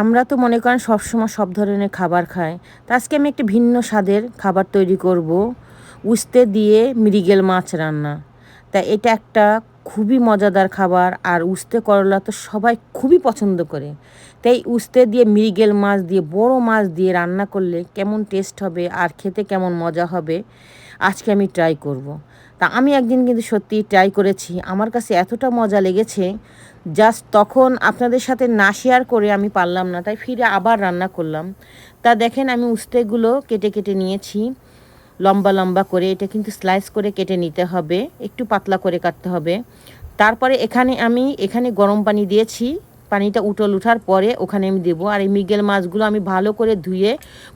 আমরা তো মনে করেন সবসময় সব ধরনের খাবার খাই। তা আজকে আমি একটি ভিন্ন স্বাদের খাবার তৈরি করব। উস্তে দিয়ে মৃগেল মাছ রান্না। তা এটা একটা খুবই মজাদার খাবার আর উস্তে করলা তো সবাই খুবই পছন্দ করে। তাই উস্তে দিয়ে মৃগেল মাছ দিয়ে, বড় মাছ দিয়ে রান্না করলে কেমন টেস্ট হবে আর খেতে কেমন মজা হবে, আজকে আমি ট্রাই করব। তা আমি একদিন কিন্তু সত্যি ট্রাই করেছি, আমার কাছে এতটা মজা লেগেছে জাস্ট তখন আপনাদের সাথে না শেয়ার করে আমি পারলাম না, তাই ফিরে আবার রান্না করলাম। তা দেখেন আমি উস্তেগুলো কেটে কেটে নিয়েছি। লম্বা লম্বা করে, এটা কিন্তু স্লাইস করে কেটে নিতে হবে, একটু পাতলা করে কাটতে হবে। তারপরে এখানে আমি, এখানে গরম পানি দিয়েছি, পানিটা উঠল, উঠার পরে ওখানে আমি দেবো। আর এই মিগেল মাছগুলো আমি ভালো করে ধুয়ে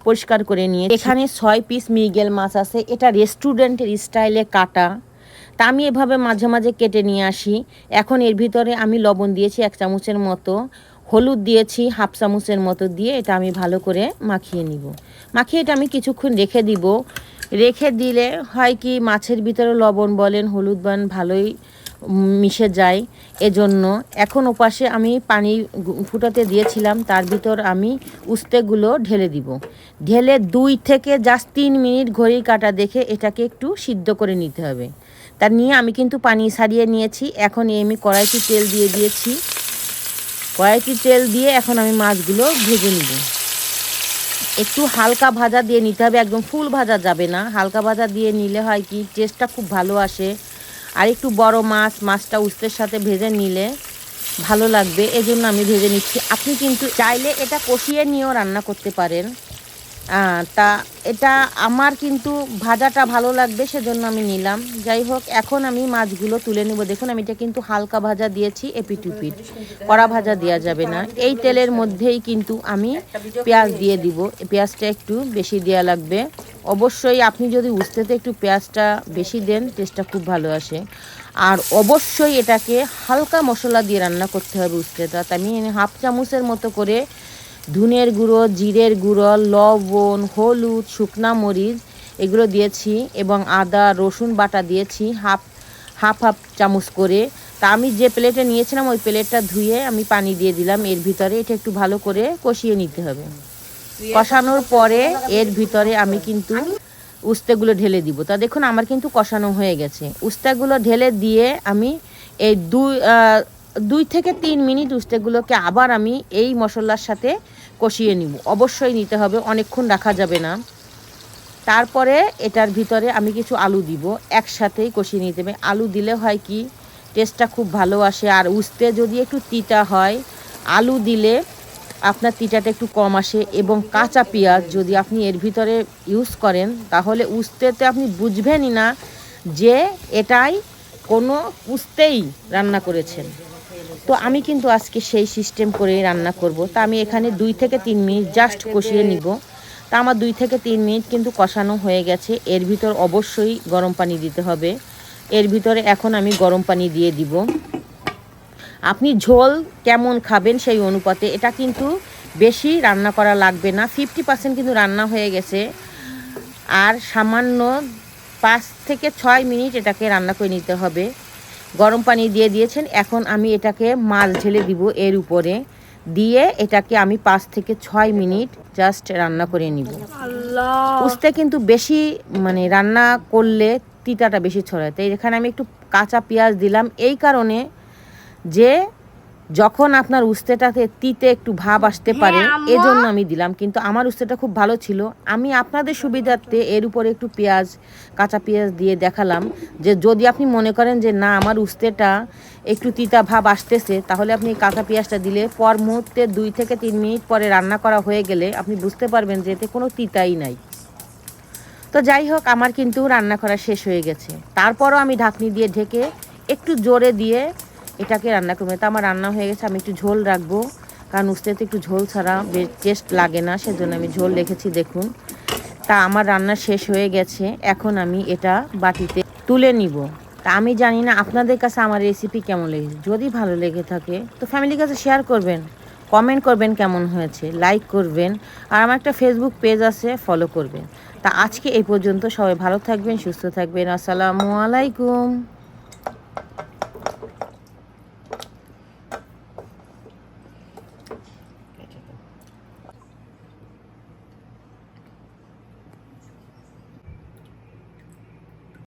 পরিষ্কার করে নিয়ে এখানে ছয় পিস মিগেল মাছ আছে, এটা রেস্টুরেন্টের স্টাইলে কাটা। তা আমি এভাবে মাঝে মাঝে কেটে নিয়ে আসি। এখন এর ভিতরে আমি লবণ দিয়েছি এক চামচের মতো, হলুদ দিয়েছি হাফ চামচের মতো দিয়ে এটা আমি ভালো করে মাখিয়ে নিব। মাখিয়ে এটা আমি কিছুক্ষণ রেখে দিব। রেখে দিলে হয় কি মাছের ভিতরে লবণ বলেন, হলুদ বান ভালোই মিশে যায়। এজন্য এখন ওপাশে আমি পানি ফুটাতে দিয়েছিলাম, তার ভিতর আমি উস্তেগুলো ঢেলে দিব। ঢেলে দুই থেকে জাস্ট তিন মিনিট ঘড়ির কাটা দেখে এটাকে একটু সিদ্ধ করে নিতে হবে। তার নিয়ে আমি কিন্তু পানি সারিয়ে নিয়েছি। এখন আমি কড়াইটি তেল দিয়ে দিয়েছি। কড়াইটি তেল দিয়ে এখন আমি মাছগুলো ভেজে নিব। একটু হালকা ভাজা দিয়ে নিতে হবে, একদম ফুল ভাজা যাবে না। হালকা ভাজা দিয়ে নিলে হয় কি টেস্টটা খুব ভালো আসে। আর একটু বড় মাছ, মাছটা উস্তের সাথে ভেজে নিলে ভালো লাগবে। এজন্য আমি ভেজে নিচ্ছি। আপনি কিন্তু চাইলে এটা কষিয়ে নিয়েও রান্না করতে পারেন। তা এটা আমার কিন্তু ভাজাটা ভালো লাগবে, সেজন্য আমি নিলাম। যাই হোক, এখন আমি মাছগুলো তুলে নেব। দেখুন, আমি এটা কিন্তু হালকা ভাজা দিয়েছি এপিটুপিট কড়া ভাজা দেওয়া যাবে না। এই তেলের মধ্যেই কিন্তু আমি পেঁয়াজ দিয়ে দিব। পেঁয়াজটা একটু বেশি দেওয়া লাগবে। অবশ্যই আপনি যদি উস্তেতে একটু পেঁয়াজটা বেশি দেন, টেস্টটা খুব ভালো আসে। আর অবশ্যই এটাকে হালকা মশলা দিয়ে রান্না করতে হবে উস্তেটা। তাই আমি হাফ চামচের মতো করে ধুনের গুঁড়ো, জিরের গুঁড়ো, লবণ, হলুদ, শুকনা মরিচ এগুলো দিয়েছি এবং আদা, রসুন বাটা দিয়েছি, হাফ হাফ হাফ চামচ করে। তা আমি যে প্লেটে নিয়েছিলাম, ওই প্লেটটা ধুয়ে আমি পানি দিয়ে দিলাম। এর ভিতরে এটা একটু ভালো করে কষিয়ে নিতে হবে। কষানোর পরে এর ভিতরে আমি কিন্তু উস্তেগুলো ঢেলে দিব। তা দেখুন, আমার কিন্তু কষানো হয়ে গেছে। উস্তেগুলো ঢেলে দিয়ে আমি এই দুই দুই থেকে তিন মিনিট উস্তেগুলোকে আবার আমি এই মশলার সাথে কষিয়ে নিব। অবশ্যই নিতে হবে, অনেকক্ষণ রাখা যাবে না। তারপরে এটার ভিতরে আমি কিছু আলু দিব, একসাথেই কষিয়ে নিতে হবে। আলু দিলে হয় কি, টেস্টটা খুব ভালো আসে, আর উস্তে যদি একটু তিতা হয়, আলু দিলে আপনার তিতাটা একটু কম আসে এবং কাঁচা পেঁয়াজ যদি আপনি এর ভিতরে ইউজ করেন, তাহলে উস্তেতে আপনি বুঝবেনই না যে এটাই কোনো উস্তেই রান্না করেছেন। তো আমি কিন্তু আজকে সেই সিস্টেম করে রান্না করব। তা আমি এখানে দুই থেকে তিন মিনিট জাস্ট কষিয়ে নিব। তা আমার দুই থেকে তিন মিনিট কিন্তু কষানো হয়ে গেছে। এর ভিতর অবশ্যই গরম পানি দিতে হবে। এর ভিতরে এখন আমি গরম পানি দিয়ে দিব। আপনি ঝোল কেমন খাবেন সেই অনুপাতে এটা কিন্তু বেশি রান্না করা লাগবে না। ফিফটি পার্সেন্ট কিন্তু রান্না হয়ে গেছে। আর সামান্য পাঁচ থেকে ছয় মিনিট এটাকে রান্না করে নিতে হবে। গরম পানি দিয়ে দিয়েছেন। এখন আমি এটাকে মাছ ঢেলে দিব এর উপরে। দিয়ে এটাকে আমি পাঁচ থেকে ছয় মিনিট জাস্ট রান্না করে নিব। উস্তে কিন্তু বেশি মানে রান্না করলে তিতাটা বেশি ছড়ায়। তাই এখানে আমি একটু কাঁচা পেঁয়াজ দিলাম। এই কারণে যে যখন আপনার উস্তেটাতে তিতে একটু ভাব আসতে হ্যাঁ, পারে এজন্য আমি দিলাম। কিন্তু আমার উস্তেটা খুব ভালো ছিল। আমি আপনাদের সুবিধার্থে এর উপরে একটু পেঁয়াজ কাঁচা পেঁয়াজ দিয়ে দেখালাম যে যদি আপনি মনে করেন যে না আমার উস্তেটা একটু তিতা ভাব আসতেছে তাহলে আপনি কাঁচা পেঁয়াজটা দিলে পর মুহূর্তে দুই থেকে তিন মিনিট পরে রান্না করা হয়ে গেলে আপনি বুঝতে পারবেন যে এতে কোনো তিতাই নাই। তো যাই হোক আমার কিন্তু রান্না করা শেষ হয়ে গেছে। তারপরও আমি ঢাকনি দিয়ে ঢেকে একটু জোরে দিয়ে এটাকে রান্না করব। তা আমার রান্না হয়ে গেছে, আমি একটু ঝোল রাখব। কারণ উস্তেতে একটু ঝোল ছাড়া টেস্ট লাগে না, সেজন্য আমি ঝোল রেখেছি, দেখুন। তা আমার রান্না শেষ হয়ে গেছে, এখন আমি এটা বাটিতে তুলে নিব। তা আমি জানি না আপনাদের কাছে আমার রেসিপি কেমন লেগেছে। যদি ভালো লেগে থাকে, তো ফ্যামিলির কাছে শেয়ার করবেন। কমেন্ট করবেন কেমন হয়েছে লাইক করবেন। আর আমার একটা ফেসবুক পেজ আছে ফলো করবেন। তা আজকে এই পর্যন্ত সবাই ভালো থাকবেন, সুস্থ থাকবেন। আসসালামু আলাইকুম।